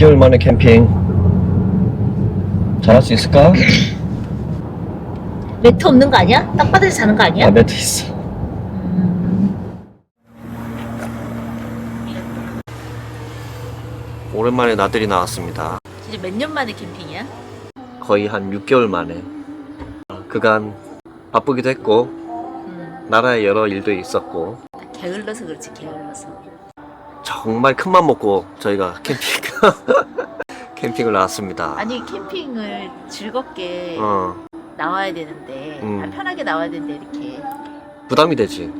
6개월 만에 캠핑 잘할 수 있을까? 매트 없는 거 아니야? 땅바닥에서 자는 거 아니야? 아 매트 있어 오랜만에 나들이 나왔습니다 진짜 몇년 만에 캠핑이야? 거의 한 6개월 만에 그간 바쁘기도 했고 음, 나라에 여러 일도 있었고 게을러서 그렇지 게을러서 정말 큰맘 먹고 저희가 캠핑 캠핑을 나왔습니다. 아니 캠핑을 즐겁게 어. 나와야 되는데 음. 아, 편하게 나와야 되는데 이렇게. 부담이 되지.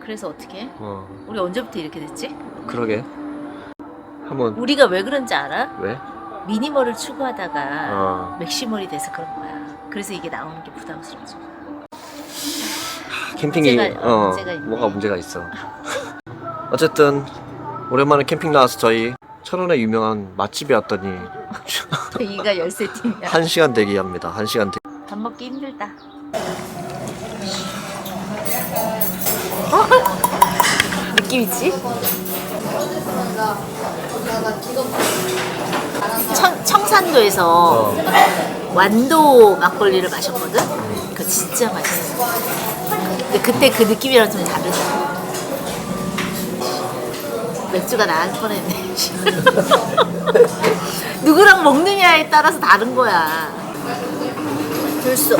그래서 어떻게? 어. 우리 언제부터 이렇게 됐지? 그러게. 한번. 우리가 왜 그런지 알아? 왜? 미니멀을 추구하다가 어. 맥시멀이 돼서 그런 거야. 그래서 이게 나오는 게 부담스러워져 캠핑이 문제가- 어 문제가 있네. 뭐가 문제가 있어 어쨌든 오랜만에 캠핑 나와서 저희 철원의 유명한 맛집에 왔더니 이가 열세팅이야 한 시간 대기합니다 한 시간 대기 밥 먹기 힘들다 느낌 있지? 청, 청산도에서 어. 완도 막걸리를 마셨거든? 그거 진짜 맛있어. 근데 그때 그 느낌이랑 좀 다르다. 맥주가 나을 뻔했네. 누구랑 먹느냐에 따라서 다른 거야. 들수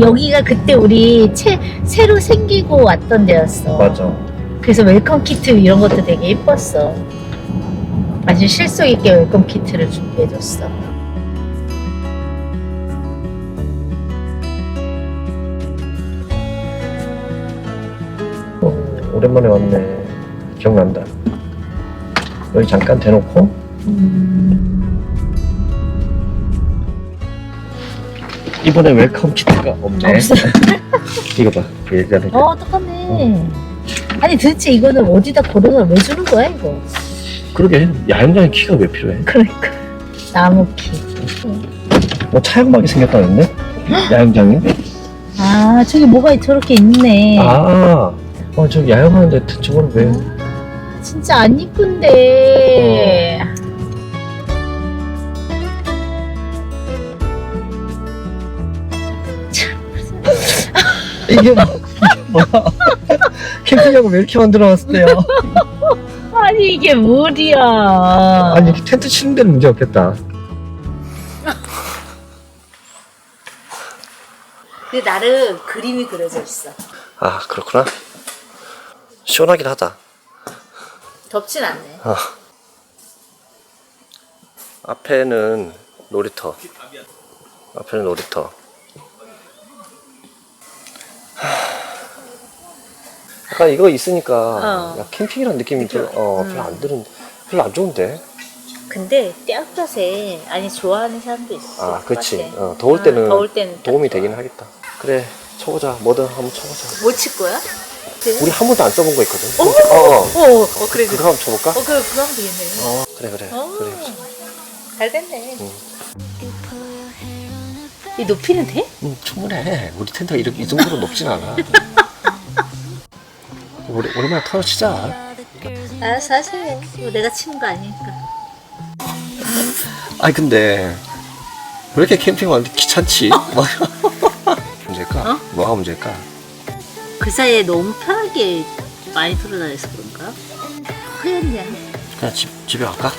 여기가 그때 우리 채, 새로 생기고 왔던 데였어. 맞아 그래서 웰컴 키트 이런 것도 되게 예뻤어. 아주 실속 있게 웰컴 키트를 준비해줬어. 오랜만에 왔네 기억난다 여기 잠깐 대놓고 이번에 웰컴 키트가 없네 없어. 이거 봐 예전에 어, 똑같네. 아니 도대체 이거는 어디다 고르면 왜 주는 거야 이거? 그러게 야영장에 키가 왜 필요해 그러니까 나무 키. 뭐 차용막이 생겼다는데? 야영장에? 아 저기 뭐가 저렇게 있네. 아, 어, 저기 야영하는데 저걸 왜? 진짜 안 이쁜데. 이게 뭐- 뭐야? 캠핑장을 왜 이렇게 만들어놨어요? 아니 이게 뭘이야? 아니, 이렇게 텐트 치는 데는 문제 없겠다. 근데 나름 그림이 그려져 있어. 아, 그렇구나. 시원하긴 하다. 덥진 않네. 아. 앞에는 놀이터. 앞에는 놀이터. 하. 약간 이거 있으니까 어. 야, 캠핑이란 느낌이 들, 어, 별로 안 드는, 별로 안 좋은데. 근데 떼어볕에 아니 좋아하는 사람도 있어. 아, 그치. 맞지? 어, 더울 어, 때는 더울 때는 딱 도움이 좋아. 되긴 하겠다. 그래, 쳐보자. 뭐든 한번 쳐보자. 뭐 칠 거야? 그래? 우리 한 번도 안 써본 거 있거든. 어? 어, 어. 어, 어 그래 그래. 그거 한번 쳐볼까? 어 그래 그거 하면 되겠네. 어, 그래, 그래. 어. 그래. 잘 됐네. 응. 이 높이는 돼? 응, 충분해. 우리 텐트가 이렇게 이 정도로 높진 않아. 오래, 오랜만에 털어 치자. 알았어 하세요. 이거 내가 치는 거 아니니까. 아니, 근데, 왜 이렇게 캠핑 왔는데 귀찮지? 뭐. 문제일까? 어? 뭐가 문제일까? 그 사이에 너무 편하게 많이 돌아다녀서 그런가? 허였냐? 그냥 집, 집에 갈까?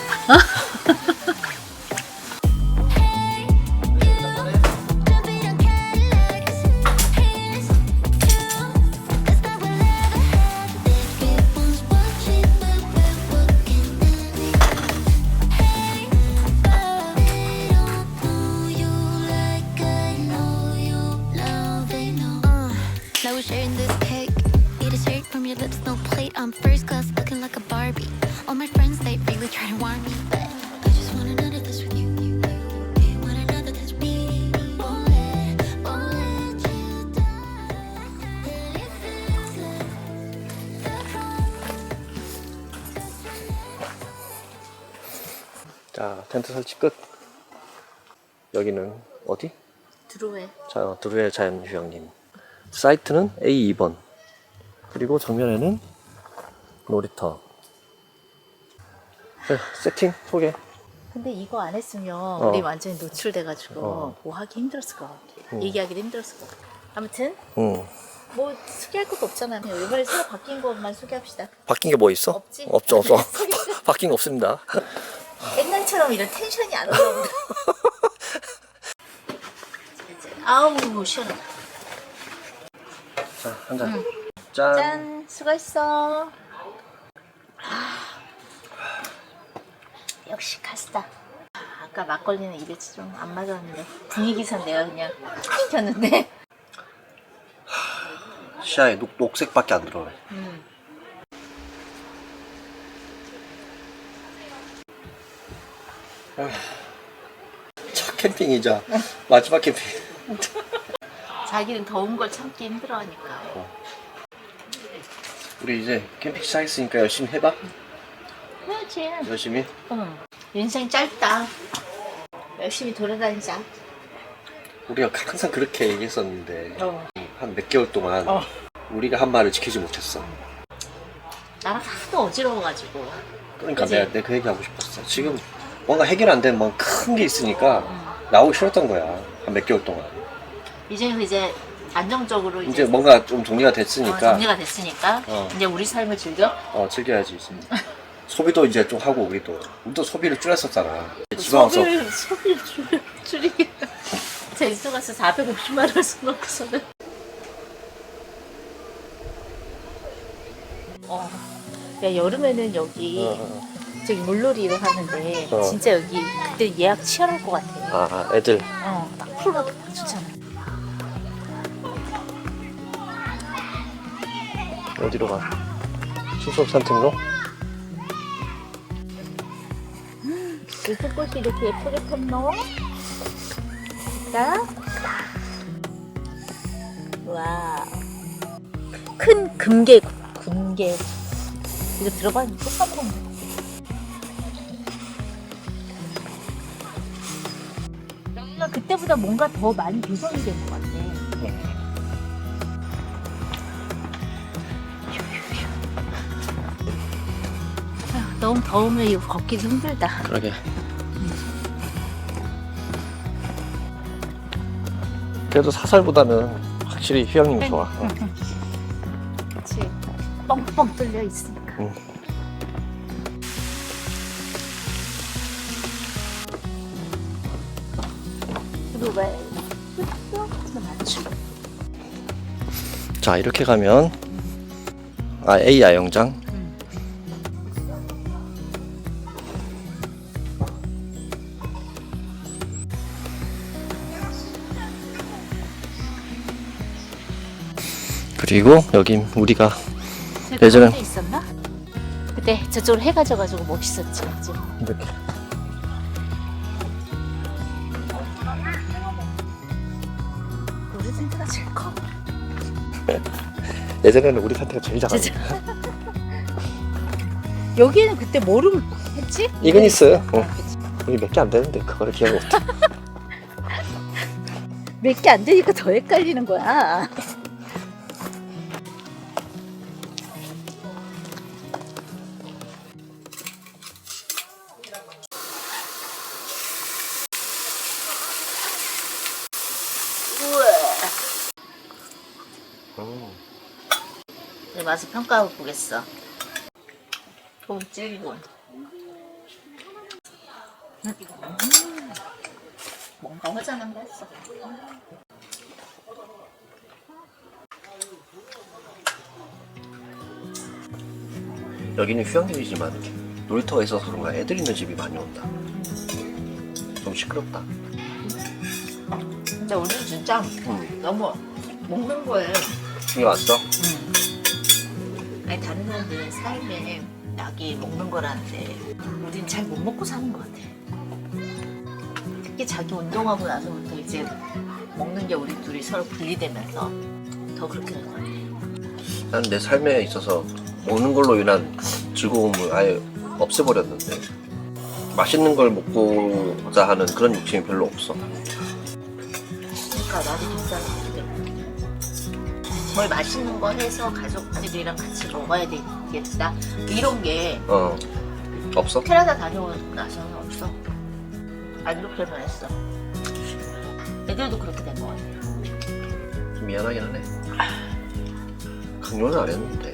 텐트 설치 끝. 여기는 어디? 들어해. 자, 두루의 자연휴양림. 사이트는 A2번. 그리고 정면에는 놀이터. 네, 세팅 소개. 근데 이거 안 했으면 어. 우리 완전히 노출돼가지고 어. 뭐 하기 힘들었을 것 같아. 응. 얘기하기도 힘들었을 것 같아. 아무튼 응. 뭐 소개할 것도 없잖아요. 그냥 이번에 새로 바뀐 것만 소개합시다. 바뀐 게 뭐 있어? 없지? 없죠, 없어. 바뀐 거 없습니다. 옛날 처럼 이런 텐션이 안 올라온다. 아우 시원하다. 자, 한 잔. 짠. 짠 수고했어. 아, 역시. 아, 아까 막걸리는 입에 좀 안 맞았는데 분위기상 내가 그냥 시켰는데. 시야에 녹, 녹색밖에 안 들어오네. 음. 첫 캠핑이자 마지막 캠핑. 자기는 더운 걸 참기 힘들어하니까. 우리 이제 캠핑 시작했으니까 열심히 해봐. 그렇지. 열심히. 응. 인생 짧다. 열심히 돌아다니자. 우리가 항상 그렇게 얘기했었는데 어. 한 몇 개월 동안 어. 우리가 한 말을 지키지 못했어. 나랑 하도 어지러워가지고. 그러니까 그치? 내가, 내가 그 얘기 하고 싶었어. 지금 뭔가 해결 안된뭐큰게 있으니까 응. 나오기 싫었던 거야. 한 몇 개월 동안. 이제 이제 안정적으로 이제, 이제 뭔가 좀 정리가 어, 됐으니까 정리가 됐으니까 어. 이제 우리 삶을 즐겨. 어, 즐겨야지. 이제. 소비도 이제 좀 하고 우리도 우리도 소비를 줄였었잖아. 지방 와서 소비를 소비를 줄여 줄이게. 제주도 가서 450만 원 써놓고서는. 어. 야 여름에는 여기 어, 어. 저기 물놀이를 하는데 어. 진짜 여기 그때 예약 치열할 것 같아. 아, 아, 애들 어, 딱딱 좋잖아. 어디로 가? 수속 산책로? 무슨 꽃이 이렇게 예쁘게 폈노? 자. 와. 큰 금계, 금계. 이거 들어봤는데 똑같은 여 그때보다 뭔가 더 많이 개선이 된 것 같아. 아휴, 너무 더우면 이거 걷기도 힘들다. 그러게. 그래도 사살보다는 확실히 휴양림이 좋아. 어. 그치. 뻥뻥 뚫려 있으니까. 응. 자 이렇게 가면 아 A 야영장 응. 그리고 여긴 우리가 예전에- 있었나? 그때 저쪽으로 해 가 져가지고 멋있었지? 이렇게 예전에는 우리 사태가 제일. 진짜. 여기는 그때 뭐를 했지? 이건 있어요. 어. 그치. 우리 몇개 안 되는데 그거를 기억 못해. 몇 개 안 되니까 더 헷갈리는 거야. 내 맛을 평가하고 보겠어. 좀 질기군. 음. 뭔가 허전한 거 했어. 여기는 휴양림이지만 놀이터가 있어서 그런가 애들 있는 집이 많이 온다. 좀 시끄럽다. 진짜 우리 진짜 응. 너무 먹는 거에 이게 왔어? 아니 다른 사람들은 삶에 약이 먹는 거라는데 우린 잘 못 먹고 사는 것 같아. 특히 자기 운동하고 나서부터 이제 먹는 게 우리 둘이 서로 분리되면서 더 그렇게 된것 같아. 난내 삶에 있어서 먹는 걸로 인한 즐거움을 아예 없애버렸는데 맛있는 걸 먹고자 하는 그런 욕심이 별로 없어. 그러니까 나도 김살 뭘 맛있는 거 해서 가족들이랑 같이 먹어야 되겠다. 이런 게 어 없어? 캐나다 다녀오고 나서는 없어. 안 좋게만 했어. 애들도 그렇게 된거 같아. 좀 미안하긴 하네 강요는 안 했는데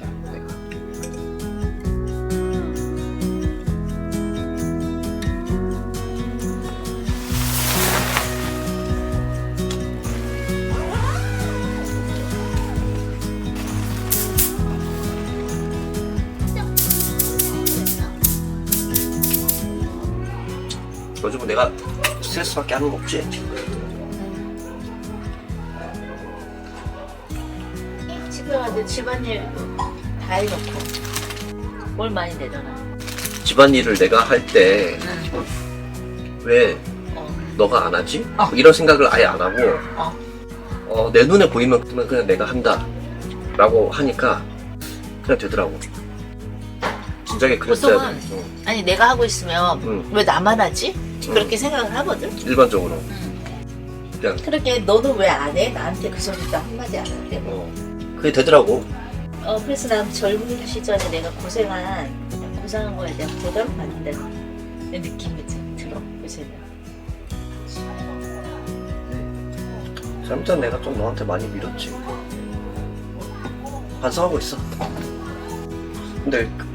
스트레스밖에 거 없지? 집에 가서 집안일 다 해놓고 뭘 많이 내잖아. 집안일을 내가 할 때 왜 어, 너가 안 하지? 어. 이런 생각을 아예 안 하고 어. 어, 내 눈에 보이면 그냥 그냥 내가 한다 라고 하니까 그냥 되더라고 진작에 그랬어야 돼 보통은 응, 아니 내가 하고 있으면 응. 왜 나만 하지? 응. 그렇게 생각을 하거든. 일반적으로 그냥 그렇게 너는 왜 안 해? 나한테 그 소리 도 한마디 안 하는데. 어, 그게 되더라고 어 그래서 난 젊은 시절에 내가 고생한 고생한 거에 대한 보답을 받는다는 느낌이 들- 들어 요새는. 잘못한 내가 좀 너한테 많이 밀었지 반성하고 있어 근데 그,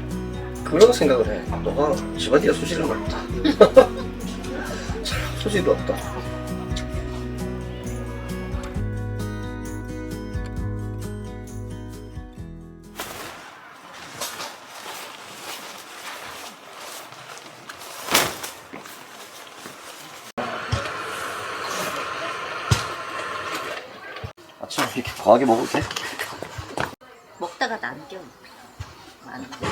그런 생각을 해 너가 집안일에 소질은 없다 소질이 없다 아침에 이렇게 과하게 먹어도 돼? 먹다가 남겨. 안 돼.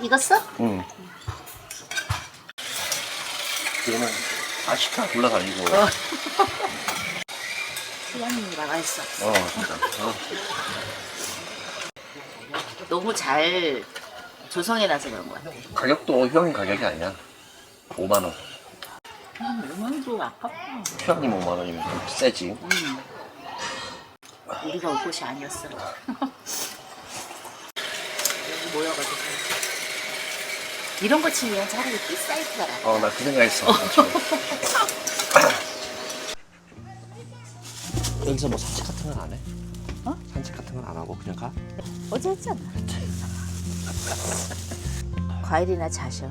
익었어? 응. 얘는 아시카 골라 다니고. 어. 시간이 나가 있어. 어, 진짜. 어. 너무 잘 조성해놔서 그런 것 같아. 가격도 휴양림 가격이 아니야. 5만원. 얼마나 아깝다. 휴양림 5만원이면 좀 세지. 음. 우리가 올 곳이 아니었어. 모여가지고. 이런 거 치면 차라리 삐 사이트가 나. 어, 나 그 생각했어. 여기서 뭐 산책 같은 건 안 해? 어? 산책 같은 건 안 하고 그냥 가? 어제 했잖아. 과일이나 자셔.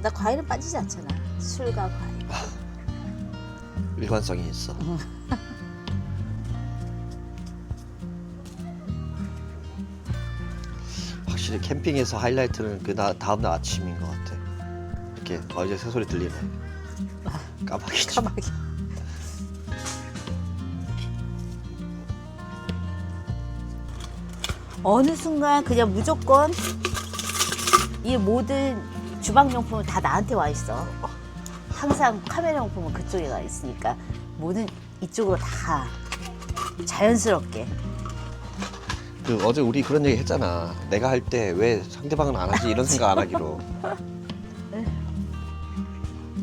나 과일은 빠지지 않잖아. 술과 과일. 일관성이 있어. 확실히 캠핑에서 하이라이트는 그 나, 다음날 아침인 것 같아. 이렇게 어제 새소리 들리네. 까마귀지. 까마귀. 어느 순간 그냥 무조건 이 모든 주방용품은 다 나한테 와 있어. 항상 카메라 용품은 그쪽에 가 있으니까 모든 이쪽으로 다 자연스럽게. 그 어제 우리 그런 얘기 했잖아. 내가 할 때 왜 상대방은 안 하지 이런 생각 안 하기로.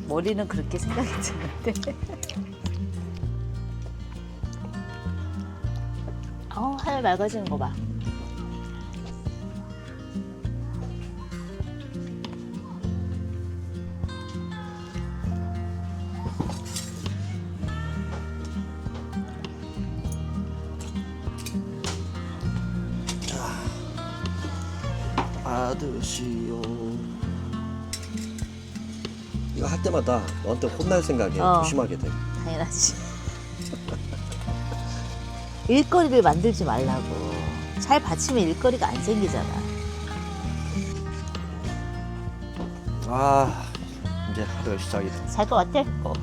머리는 그렇게 생각했는데. 어, 하늘 맑아지는 거 봐. 아드시오. 이거 할 때마다 너한테 혼날 생각에 어. 조심하게 돼. 당연하지. 일거리를 만들지 말라고. 잘 받치면 일거리가 안 생기잖아. 아 이제 하루가 시작이 돼. 살것 같아? 어.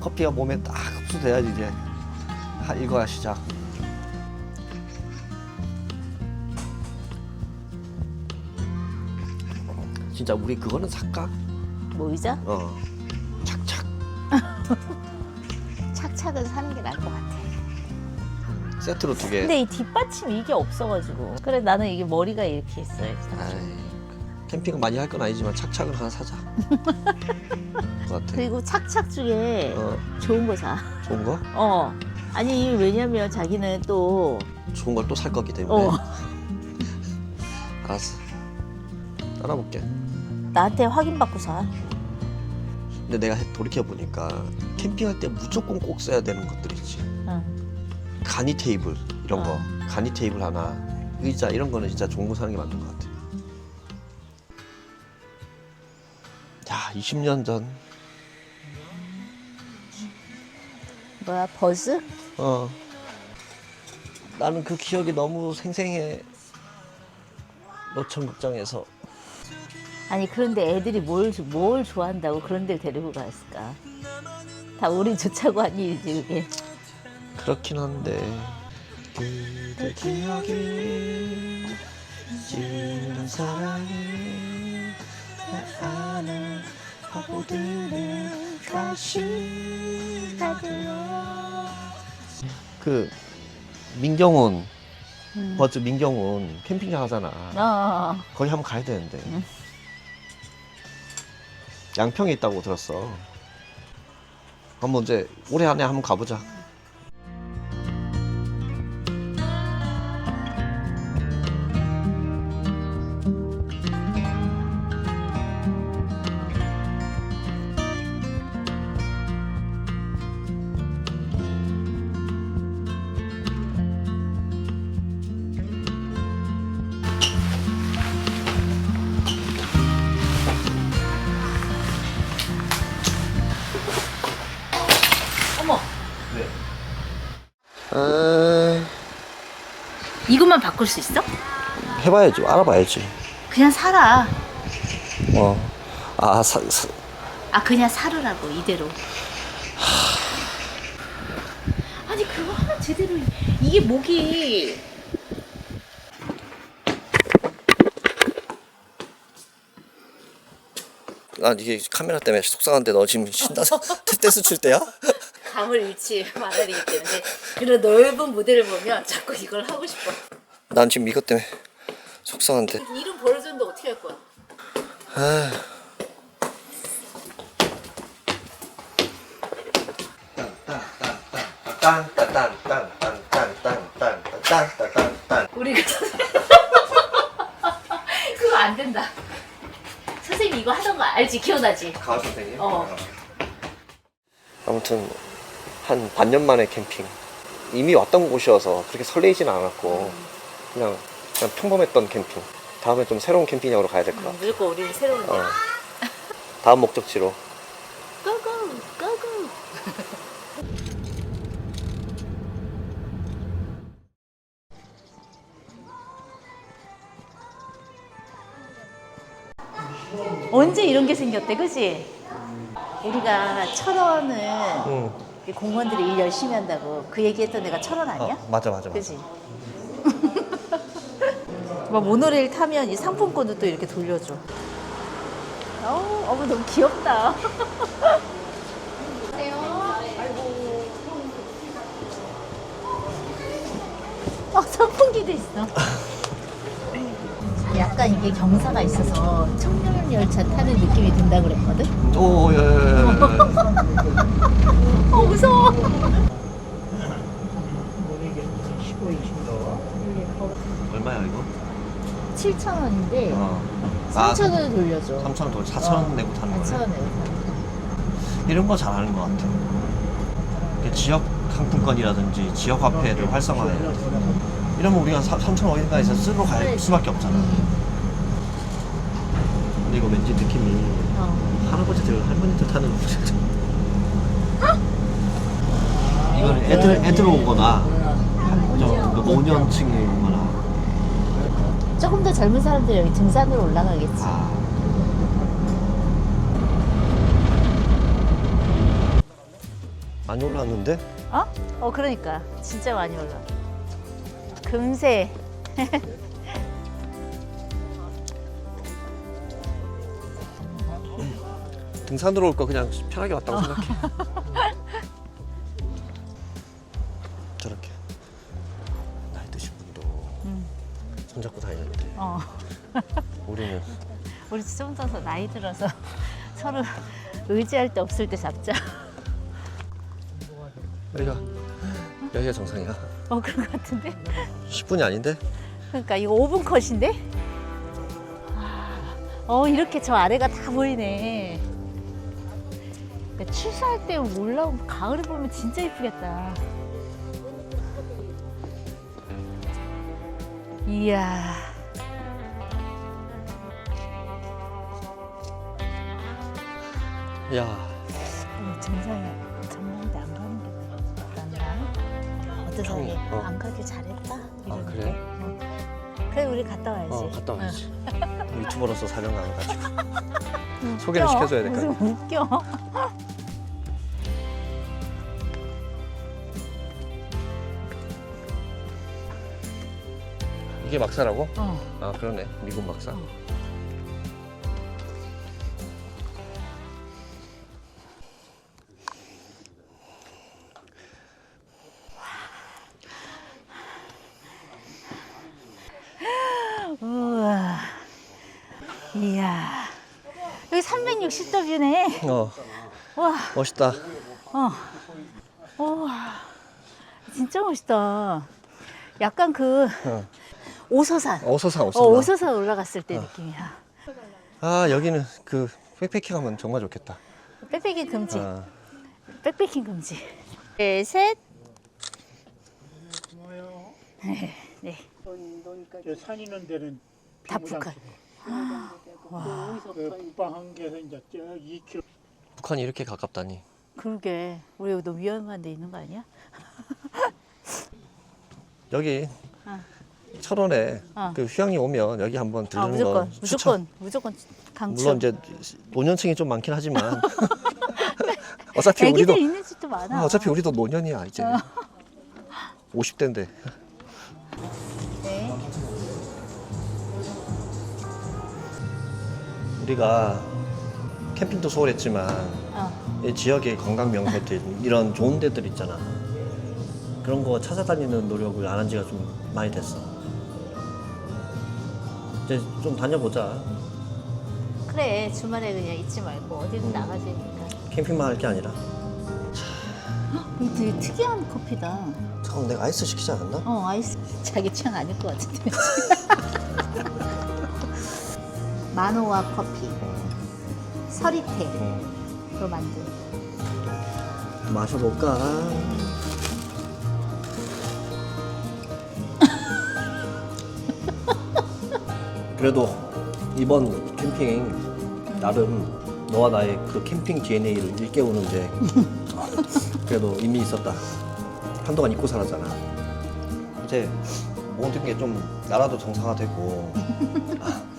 커피가 몸에 딱 흡수돼야지 이제 하- 일과가 시작. 진짜 우리 그거는 살까? 뭐 의자? 어. 착착. 착착은 사는 게 나을 것 같아. 세트로 두 개. 근데 이 뒷받침 이게 없어가지고. 그래 나는 이게 머리가 이렇게 있어야지. 아이, 캠핑은 많이 할 건 아니지만 착착은 하나 사자. 것 같아. 그리고 착착 중에 어, 좋은 거 사. 좋은 거? 어. 아니 왜냐면 자기는 또 좋은 걸 또 살 거기 때문에. 어, 알았어. 따라 볼게. 나한테 확인받고 사. 근데 내가 돌이켜 보니까 캠핑할 때 무조건 꼭 써야 되는 것들 있지. 응. 간이 테이블 이런 거, 어. 간이 테이블 하나, 의자 이런 거는 진짜 좋은 거 사는 게 맞는 것 같아. 야, 20년 전. 뭐야 버스? 어. 나는 그 기억이 너무 생생해. 노천극장에서 아니 그런데 애들이 뭘, 조- 뭘 좋아한다고 그런 데를 데리고 갔을까? 다 우리 좋자고 한 일이지 그게. 그렇긴 한데 그대 기억이 지는 사랑이 나 안에 파고드는 다시 그 민경훈 음. 버즈 민경훈 캠핑장 하잖아 어. 거기 한번 가야 되는데 응. 양평에 있다고 들었어. 한번 이제 올해 안에 한번 가보자 바꿀 수 있어? 해봐야지 알아봐야지 그냥 살아. 어. 아, 사, 사, 아 그냥 사르라고 이대로. 아니 그거 하나 제대로 이게 목이 난 이게 카메라 때문에 속상한데 너 지금 신나서 댄스 출 때야? 감을 잃지 말아야 되기 때문에 그런 넓은 무대를 보면 자꾸 이걸 하고 싶어. 난 지금 이것 때문에 속상한데. 이름 벌어졌는데 어떻게 할 거야? 아. 딴딴딴딴딴딴딴딴딴딴딴딴딴딴 우리가 그거 안 된다. 선생님 이거 하던 거 알지? 기억나지? 가을 선생님. 어. 아무튼 한 반년 만에 캠핑. 이미 왔던 곳이어서 그렇게 설레이진 않았고 그냥 그냥 평범했던 캠핑. 다음에 좀 새로운 캠핑장으로 가야 될 것 같아. 무조건 우리는 새로운 데. 어. 다음 목적지로. 고고 고고. 언제 이런 게 생겼대, 그지? 우리가 철원은 응. 공무원들이 일 열심히 한다고 그 얘기했던 데가 철원 아니야? 어, 맞아 맞아 맞아. 그지? 막 모노레일 타면 이 상품권도 또 이렇게 돌려줘. 어, 어머 너무 귀엽다. 어, 선풍기도 있어. 약간 이게 경사가 있어서 청년 열차 타는 느낌이 든다 그랬거든. 오, 야, 야, 야. 어 무서워. 얼마야 이거? 7천 원인데 어. 아, 3천 원 돌려줘. 3천 원 돈, 4천 원 어. 내고 타는 거네. 4천 원 내고 타는 이런 거 잘하는 것 같아. 이게 지역 상품권이라든지 지역 화폐를 활성화해. 이러면 우리가 3천 원 어딘가에서 쓰러 갈 그래. 수밖에 없잖아. 근데 이거 왠지 느낌이 어. 할아버지들 할머니들 타는 이거는 애들 애들 오거나 좀 5년층이 오거나 조금 더 젊은 사람들이 여기 등산으로 올라가겠지. 아. 많이 올라왔는데? 어? 어 그러니까 진짜 많이 올라. 금세. 등산으로 올 거 그냥 편하게 왔다고 생각해. 어. 우리는 우리 좀 더 나이 들어서 서로 의지할 데 없을 때 잡자. 여기가 여기가 정상이야. 어 그런 것 같은데? 10분이 아닌데? 그러니까 이거 5분 컷인데? 아, 어 이렇게 저 아래가 다 보이네. 그러니까 추수할 때 올라오면 가을에 보면 진짜 이쁘겠다. 이야. 야, 이 정상에 전망대 안 가는 게 어떤가? 어떠세요? 총이, 어. 안 가길 잘했다. 이러는 그래? 게. 응. 그래 우리 갔다 와야지. 어 갔다 와야지. 유튜버로서 사령 나와가지고 응. 소개를 웃겨. 시켜줘야 될거 무슨 웃겨. 이게 막사라고? 어. 아 그러네 미군 막사. 우 어 와, 멋있다. 어. 우와. 진짜 멋있다. 약간 그 어. 오서산. 어서상 어, 어서상. 오서산 올라갔을 때 느낌이야. 아 여기는 그 백패킹 하면 정말 좋겠다. 백패킹 금지. 아, 백패킹 금지. 네, 셋. 네, 네. 저산 있는 데는 다 북한. 그 북방한계에서 이제 저 2km 북한이 이렇게 가깝다니. 그러게. 우리 여기 너무 위험한 데 있는 거 아니야? 여기 어. 철원에 어. 그 휴양이 오면 여기 한번 아, 들르는 무조건, 거 무조건, 추천. 무조건 강추. 물론 이제 노년층이 좀 많긴 하지만 어차피 우리도 있는 집도 많아. 아, 어차피 우리도 노년이야 이제 50대인데 우리가 캠핑도 소홀했지만 어. 이 지역의 관광 명소들 이런 좋은 데들 있잖아 그런 거 찾아다니는 노력을 안 한 지가 좀 많이 됐어 이제 좀 다녀보자 그래 주말에 그냥 잊지 말고 어디든 나가자니까. 캠핑만 할 게 아니라 이거 되게 특이한 커피다. 잠깐 내가 아이스 시키지 않았나? 어 아이스 자기 취향 아닐 것 같은데. 마노와 커피, 서리태로 만든. 마셔볼까? 그래도 이번 캠핑 나름 너와 나의 그 캠핑 DNA를 일깨우는데 그래도 의미 있었다. 한동안 잊고 살았잖아. 이제 모든 게 좀 나라도 정상화되고 아,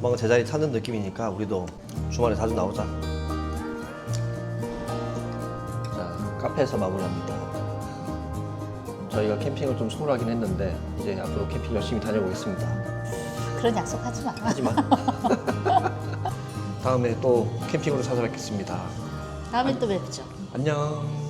뭔가 제자리 찾는 느낌이니까 우리도 주말에 자주 나오자. 자, 카페에서 마무리합니다. 저희가 캠핑을 좀 소홀하긴 했는데 이제 앞으로 캠핑 열심히 다녀보겠습니다. 그런 약속하지 마. 하지만 다음에 또 캠핑으로 찾아뵙겠습니다. 다음에 또 뵙죠. 안녕.